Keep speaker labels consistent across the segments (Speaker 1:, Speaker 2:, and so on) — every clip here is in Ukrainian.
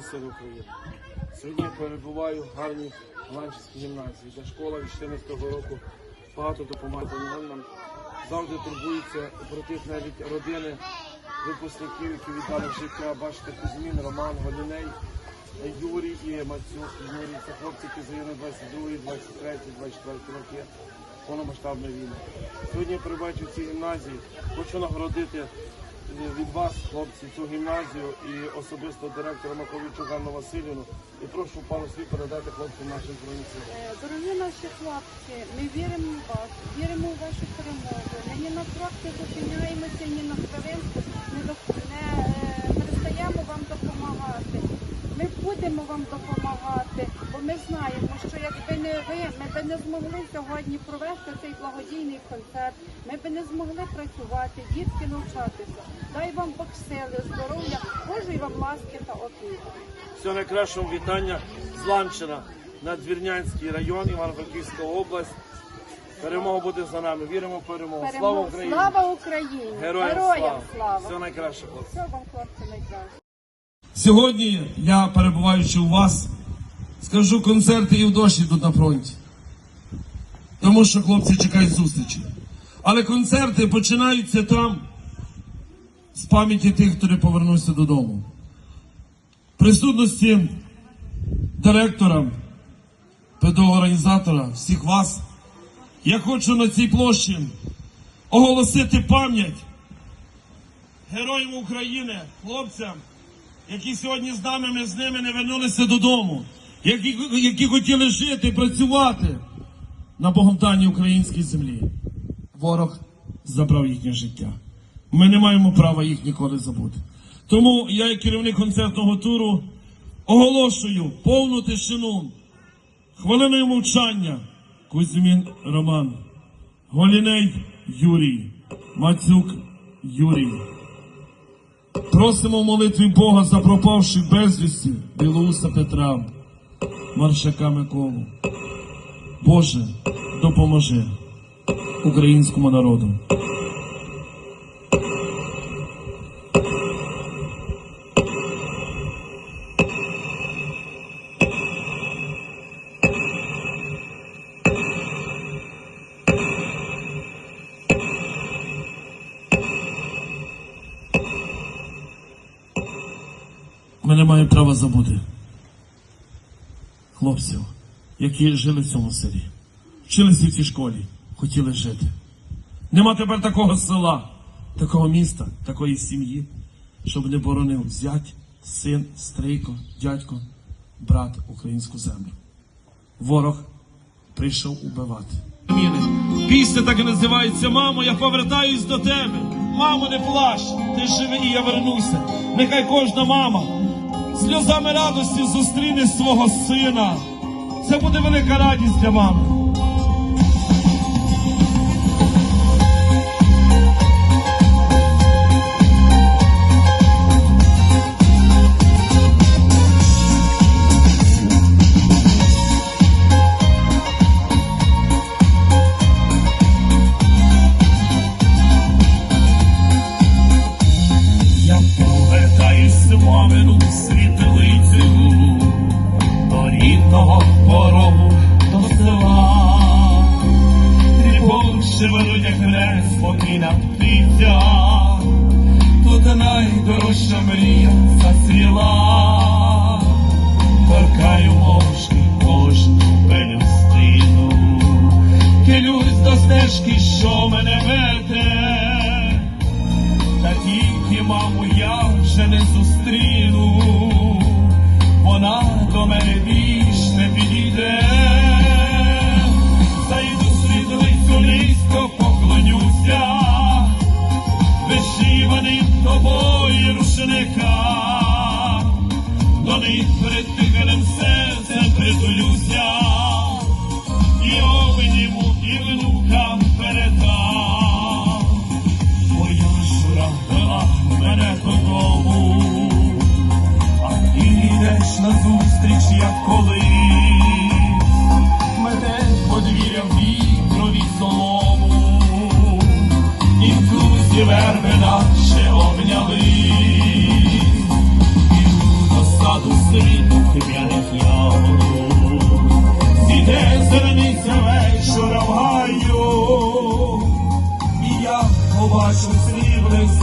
Speaker 1: Збройні України. Сьогодні я перебуваю в гарній Ланчівській гімназії, де школа від 14-го року багато допомагає нам. Завжди турбується про навіть родини випускників, які віддали життя. Бачите, Кузьмін, Роман, Голіней, Юрій і Мацюк. Юрій це хлопці, які загинули 22, 23, 24 роки повномасштабної війни. Сьогодні я перебачу в цій гімназії. Хочу нагородити від вас, хлопці, цю гімназію і особисто директора Маковичу Ганну Васильівну. І прошу пару слів передати хлопцям нашим збройницям.
Speaker 2: Е, Дорогі наші хлопці, ми віримо в вас, віримо в вашу перемогу. Ми ні на крок зупиняємося, ні на хвилинку не, доп- не е, перестаємо вам допомагати. Ми будемо вам допомагати, бо ми знаємо, що якби не ви, ми би не змогли сьогодні провести цей благодійний концерт. Ми би не змогли працювати, дітки навчатися. Дай вам Бог сили, здоров'я, Божої вам ласки та опіки.
Speaker 1: Всього найкращого вітання з Ланчина, Надвірнянський район, Івано-Франківська область. Перемога буде за нами. Віримо в перемогу. Слава Україні!
Speaker 2: Слава Україні!
Speaker 1: Героям,
Speaker 2: слава!
Speaker 1: слава! Всього найкраще, хлопці!
Speaker 2: Все вам, хлопці, найкраще.
Speaker 3: Сьогодні я, перебуваючи у вас, скажу концерти і в дощ йдуть на фронті. Тому що хлопці чекають зустрічі. Але концерти починаються там з пам'яті тих, хто не повернувся додому. Присутності директора, педагога-організатора, всіх вас, я хочу на цій площі оголосити пам'ять героям України, хлопцям, які сьогодні з нами, ми з ними не вернулися додому, які, які хотіли жити, працювати на богомданій українській землі. Ворог забрав їхнє життя. Ми не маємо права їх ніколи забути. Тому я, як керівник концертного туру, оголошую повну тишину, хвилиною мовчання Кузьмін Роман, Голіней Юрій, Мацюк Юрій. Просимо в молитві Бога за пропавших безвісті Білоуса Петра, Маршака Миколу. Боже, допоможи українському народу. Забути хлопців, які жили в цьому селі, вчилися в цій школі, хотіли жити. Нема тепер такого села, такого міста, такої сім'ї, щоб не боронив зять, син, стрийко, дядько, брат українську землю. Ворог прийшов убивати. Пісня так і називається Мамо, я повертаюсь до тебе. Мамо, не плач, ти живи і я вернуся. Нехай кожна мама сльозами радості зустріне свого сина. Це буде велика радість для мами. Маму я вже не зустріну, вона до мене більш не підійде, зайду світлицю низько поклонюся, вишиваним тобою рушника, до них перед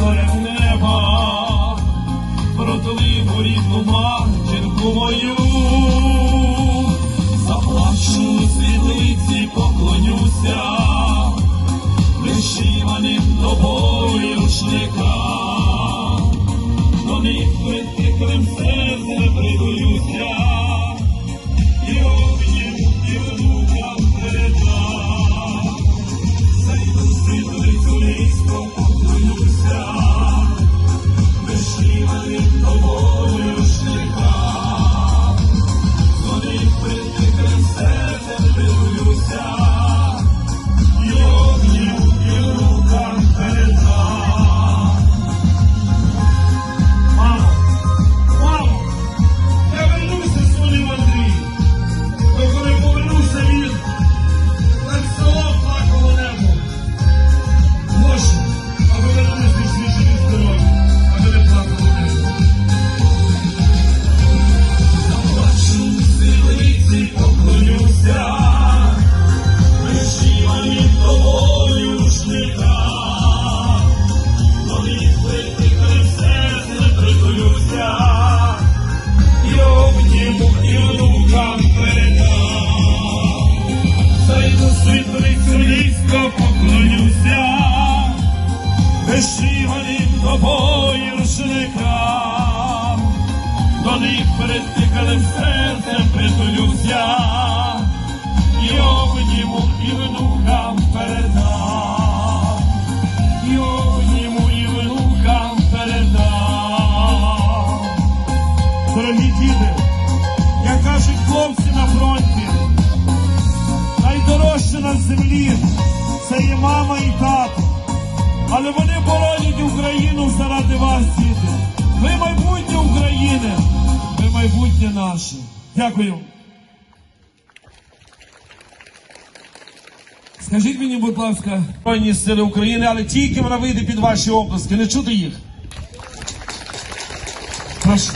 Speaker 3: зорям неба, протливу рідну матінку мою, заплачу світлиці, поклонюся, вишиваним тобою рушника, до них ми тиклимся. Дякую. Скажіть мені, будь ласка, Збройні сили України, але тільки вона вийде під ваші обласки, не чути їх. Прошу.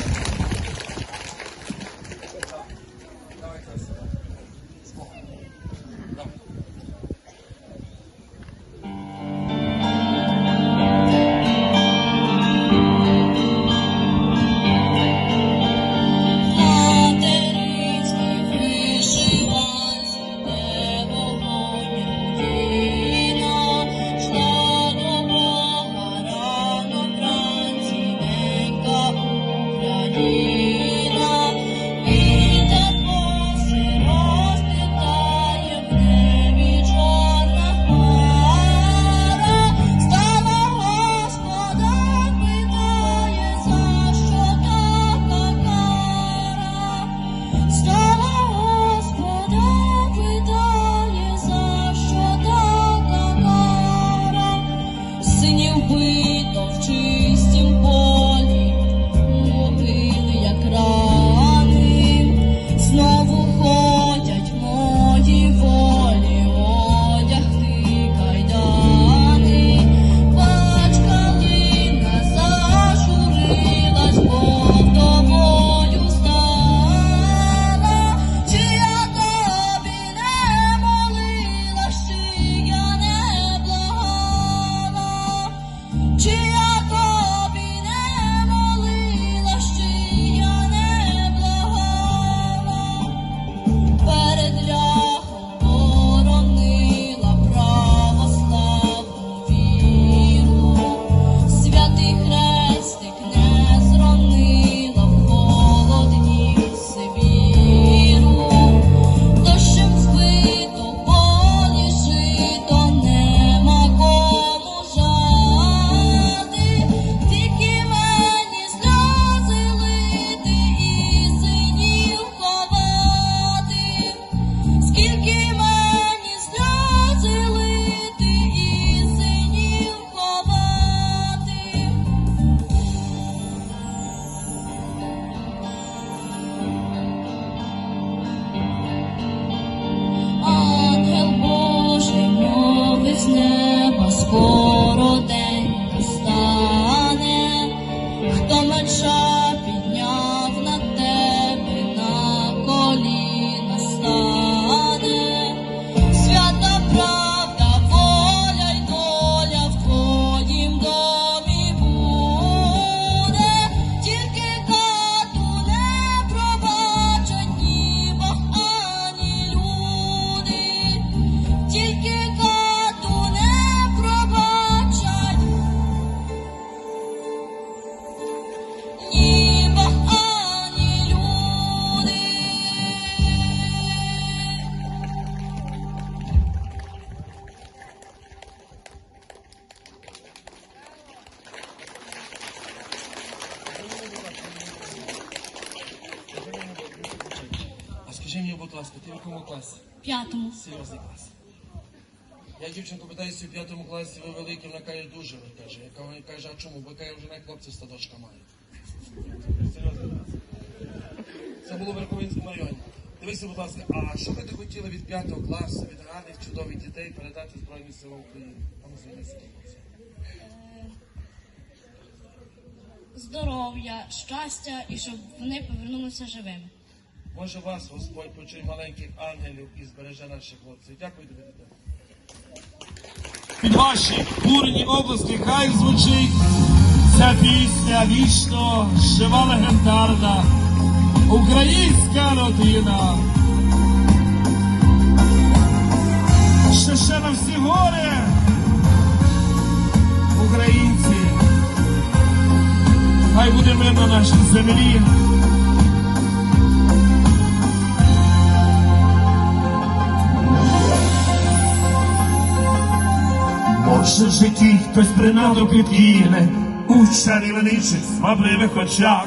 Speaker 3: Серйозний клас. Я дівчинку питаюся в п'ятому класі, ви великі, вона каже, дуже ви каже. Я каже, а чому? Бо каже, вже навіть хлопці стадочка мають. Це було в Верховинському районі. Дивися, будь ласка, а що би ти хотіла від п'ятого класу, від гарних, чудових дітей передати Збройним силам України? Там звільнися.
Speaker 4: Здоров'я, щастя і щоб вони повернулися живими.
Speaker 3: Може вас Господь почує маленьких ангелів і збереже наших хлопців. Дякую тобі, дитина. Під ваші бурні області хай звучить ця пісня вічно жива легендарна. Українська родина. Ще ще на всі гори. Українці. Хай буде мир на нашій землі. Може в житті хтось принаду підкине у чарівничих смабливих очах,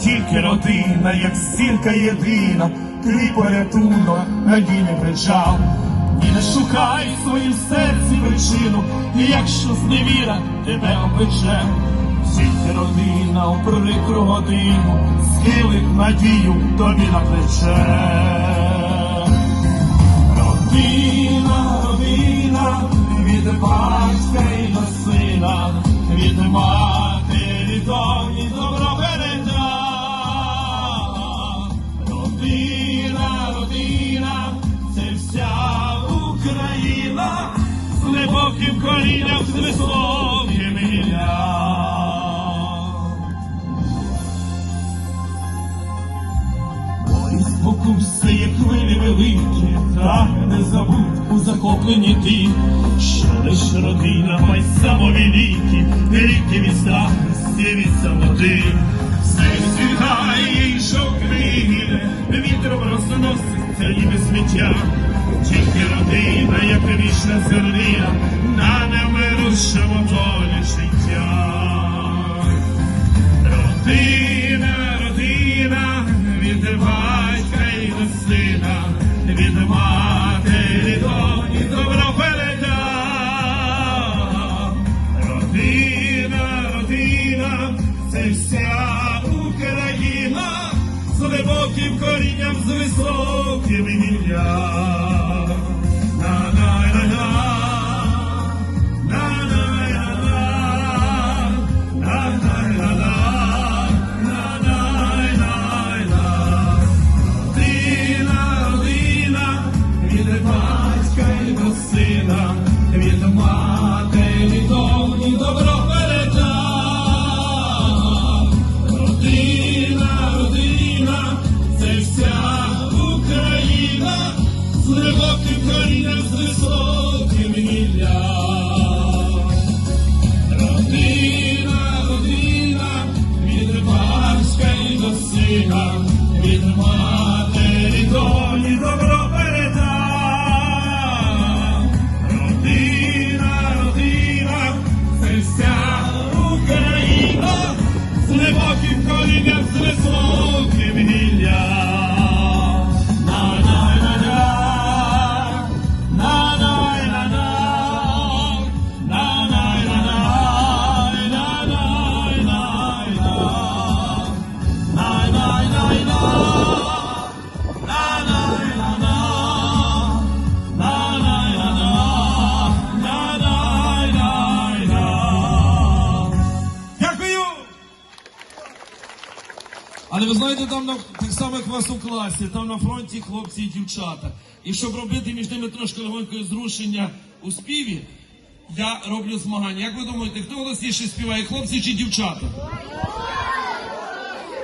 Speaker 3: тільки родина, як зірка єдина, твій порятунок, надійний причал. І не шукай в своїм серці причину, і якщо зневіра тебе обпече, тільки родина у прикру годину схилить надію тобі на плече. Сина, від матері доні добро переда. Родина, родина, це вся Україна, з глибоким корінням, з високим ім'ям. Ой, спокуси, як хвилі великі, та не забудь у захопленні ти, що лиш родина май самові ліки, ліки від самоти. Все світає, і жовквине, вітром розноситься ніби сміття. Тільки родина, як вічна зернина, на невмирущому полі життя. Родина, gibi dünya. Як вас у класі, там на фронті хлопці і дівчата. І щоб робити між ними трошки легонької зрушення у співі, я роблю змагання. Як ви думаєте, хто голосніше співає, хлопці чи дівчата?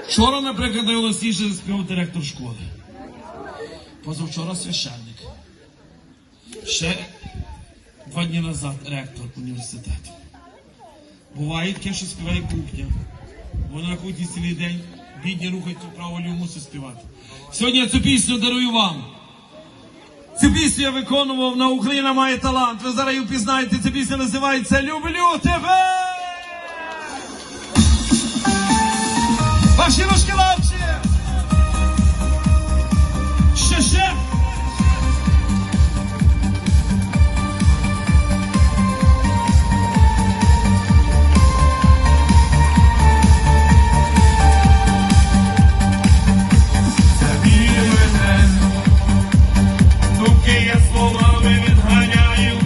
Speaker 3: Вчора, наприклад, найголосніше співав директор школи. Позавчора священник. Ще два дні назад ректор університету. Буває таке, що співає кухня. Вона на кухні цілий день, бідні рухають вправо ліву мусить співати. Сьогодні я цю пісню дарую вам. Цю пісню я виконував на Україна має талант. Ви зараз її впізнаєте. Ця пісня називається Люблю тебе! Ваші ручки лапчі! словами відганяю.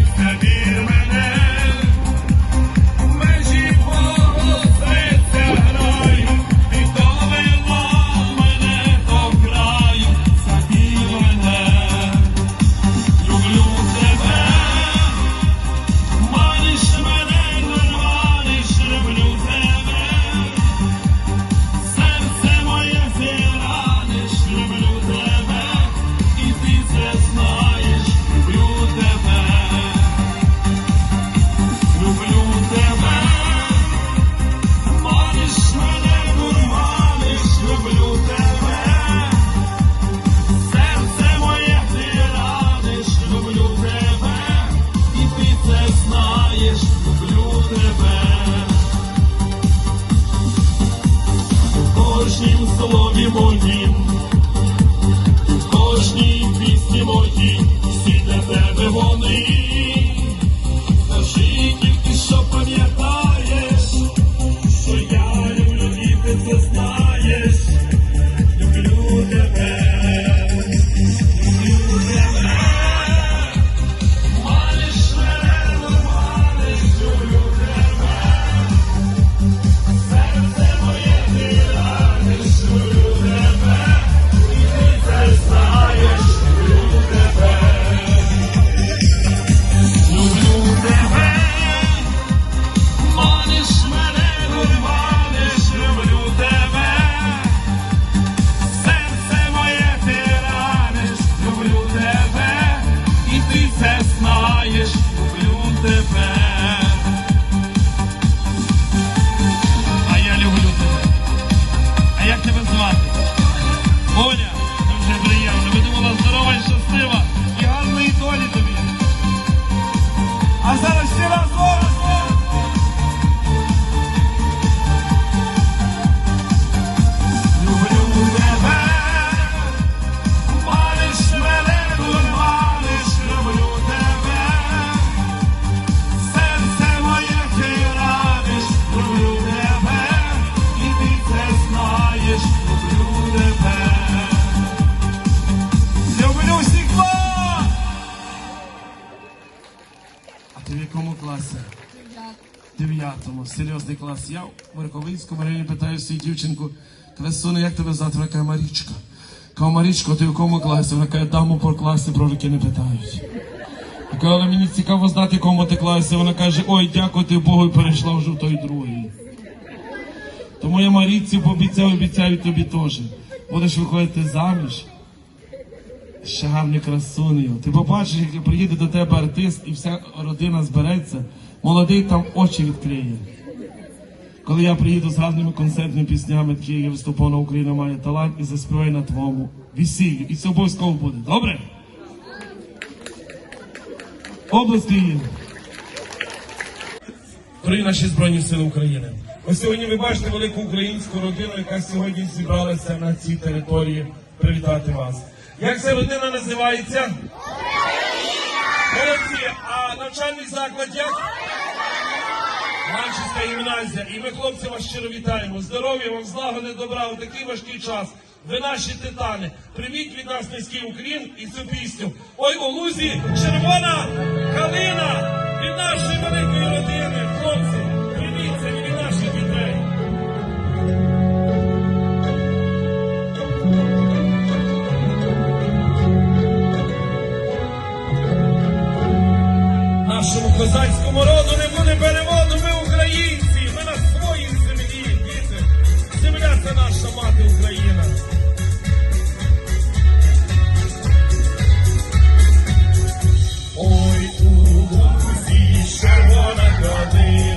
Speaker 3: Свою дівчинку, красуне, як тебе звати? Вона каже, Марічка. Кажу, Марічко, ти в якому класі? Вона каже, даму по класі про роки не питають. Я кажу, але мені цікаво знати, в якому ти класі. Вона каже, ой, дякувати Богу, перейшла вже в той другий. Тому я Марійці пообіцяв, обіцяю тобі теж. Будеш виходити заміж. Ще гарний красунею. Ти побачиш, як приїде до тебе артист і вся родина збереться, молодий там очі відкриє. Коли я приїду з гарними концертними піснями, такі я виступав на Україна має талант і заспіваю на твоєму весіллю. І це обов'язково буде. Добре? Область її. Дорогі наші Збройні Сили України. Ось сьогодні ви бачите велику українську родину, яка сьогодні зібралася на цій території привітати вас. Як ця родина називається? Молодці, а навчальний заклад як? Манчівська гімназія. І ми, хлопці, вас щиро вітаємо. Здоров'я вам, злагоди, добра у такий важкий час. Ви наші титани. Прийміть від нас низький уклін і цю пісню. Ой, у лузі червона калина від нашої великої родини. Хлопці, прийміть це від наших дітей. Нашому козацькому роду не буде переводу. Ми червона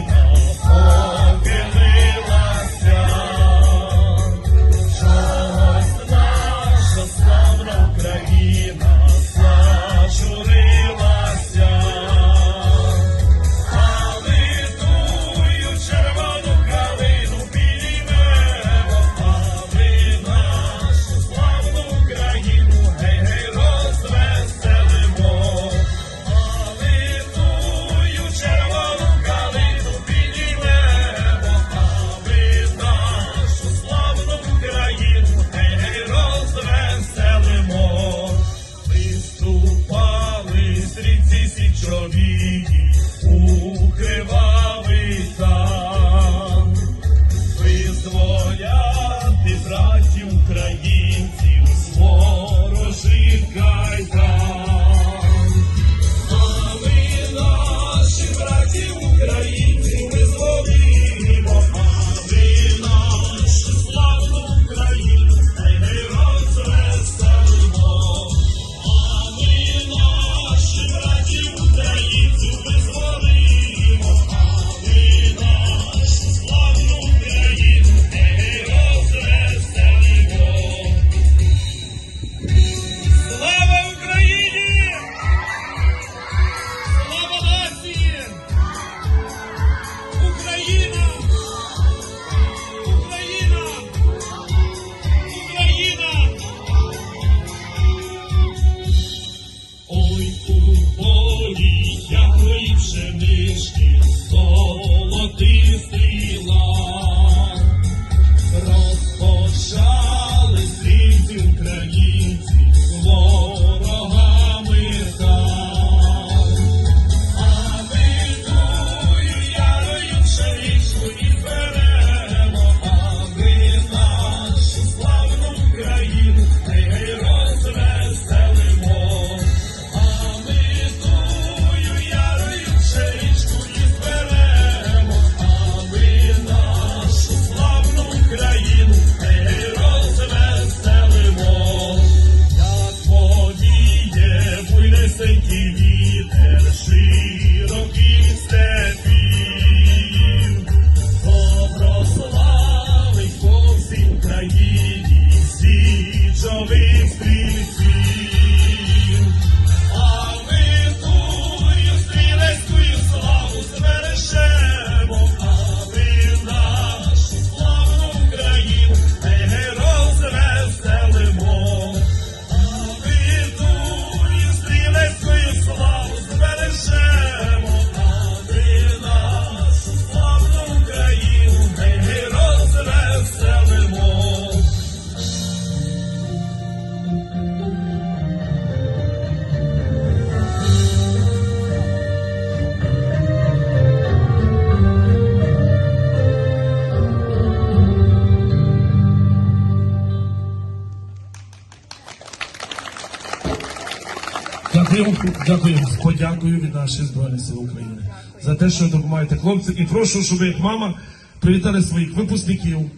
Speaker 3: дякую від наших Збройних сил України за те, що допомагаєте хлопцям. І прошу, щоб ви, як мама, привітали своїх випускників,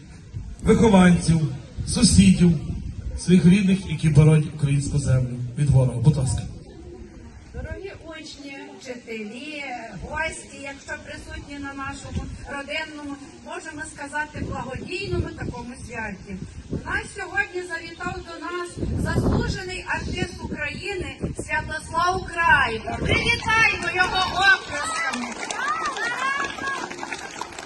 Speaker 3: вихованців, сусідів, своїх рідних, які боронять українську землю від ворога. Будь ласка.
Speaker 2: Дорогі учні, вчителі, гості, якщо присутні на нашому родинному, можемо сказати, благодійному такому святі. Нас сьогодні завітав до нас заслужений артист України Святослав Край. Привітаємо його оплесками.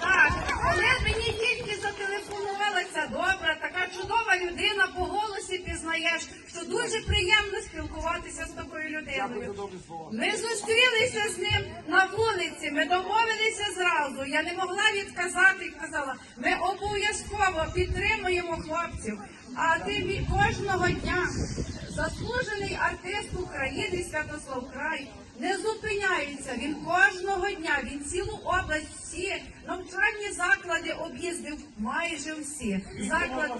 Speaker 2: Так, коли мені тільки зателефонувала ця добра, така чудова людина по голосі пізнаєш, що дуже приємно спілкуватися з такою людиною. Ми зустрілися з ним на вулиці, ми домовилися зразу. Я не могла відказати і казала, ми обов'язково підтримуємо хлопців. А ти кожного дня заслужений артист України Святослав Край не зупиняється. Він кожного дня, він цілу область, всі навчальні заклади об'їздив майже всі. Заклад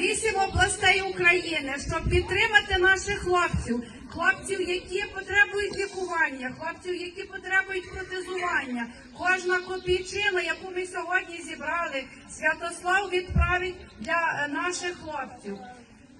Speaker 2: вісім областей України, щоб підтримати наших хлопців, хлопців, які потребують лікування, хлопців, які потребують протезування. Кожна копійчина, яку ми сьогодні зібрали, Святослав відправить для е, наших хлопців.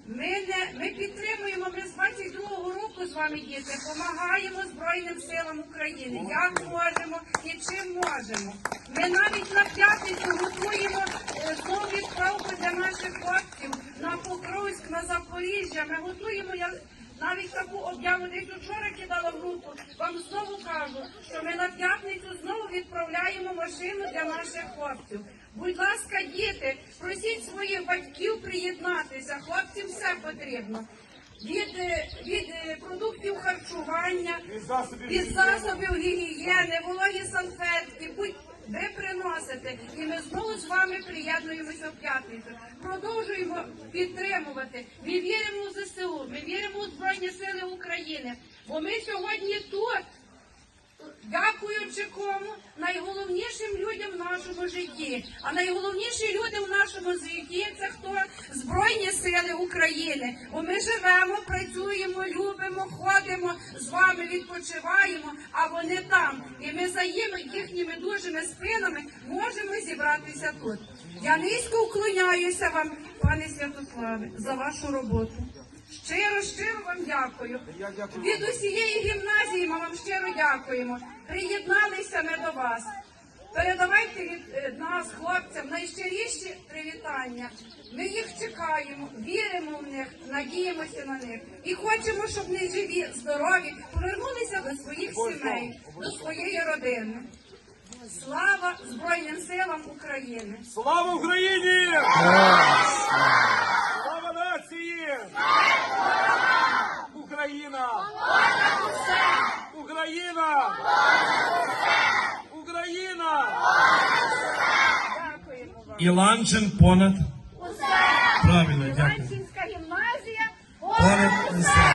Speaker 2: Ми не ми підтримуємо. Ми з 22-го року з вами діти допомагаємо Збройним силам України. Як можемо і чим можемо. Ми навіть на п'ятницю готуємо е, знову відправку для наших хлопців на Покровськ, на Запоріжжя. Ми готуємо я. Навіть таку об'яву десь вчора кидала в групу. Вам знову кажу, що ми на п'ятницю знову відправляємо машину для наших хлопців. Будь ласка, діти, просіть своїх батьків приєднатися. Хлопцям все потрібно. Від, від продуктів харчування, від засобів гігієни, вологі салфетки, будь ви приносите, і ми знову з вами приєднуємося в п'ятницю. Продовжуємо підтримувати. Ми віримо у ЗСУ, ми віримо у Збройні Сили України. Бо ми сьогодні тут, дякуючи кому, найголовнішим людям в нашому житті. А найголовніші люди в нашому житті це хто Збройні Сили України. Бо ми живемо, працюємо, любимо, ходимо, з вами відпочиваємо, а вони там. І ми за їхніми дужими спинами можемо зібратися тут. Я низько вклоняюся вам, пане Святославе, за вашу роботу. Щиро, щиро вам дякую. Від усієї гімназії ми вам щиро дякуємо. Приєдналися ми до вас. Передавайте від е, нас, хлопцям, найщиріші привітання. Ми їх чекаємо, віримо в них, надіємося на них і хочемо, щоб вони живі, здорові, повернулися до своїх сімей, до своєї родини. Слава Збройним силам України!
Speaker 3: Слава Україні! Слава нації! Україна! Україна! Україна!
Speaker 2: Дякуємо вам.
Speaker 3: Іланчин понад. Правильно, дякую.
Speaker 2: Іланчинська гімназія.
Speaker 3: Понад усе.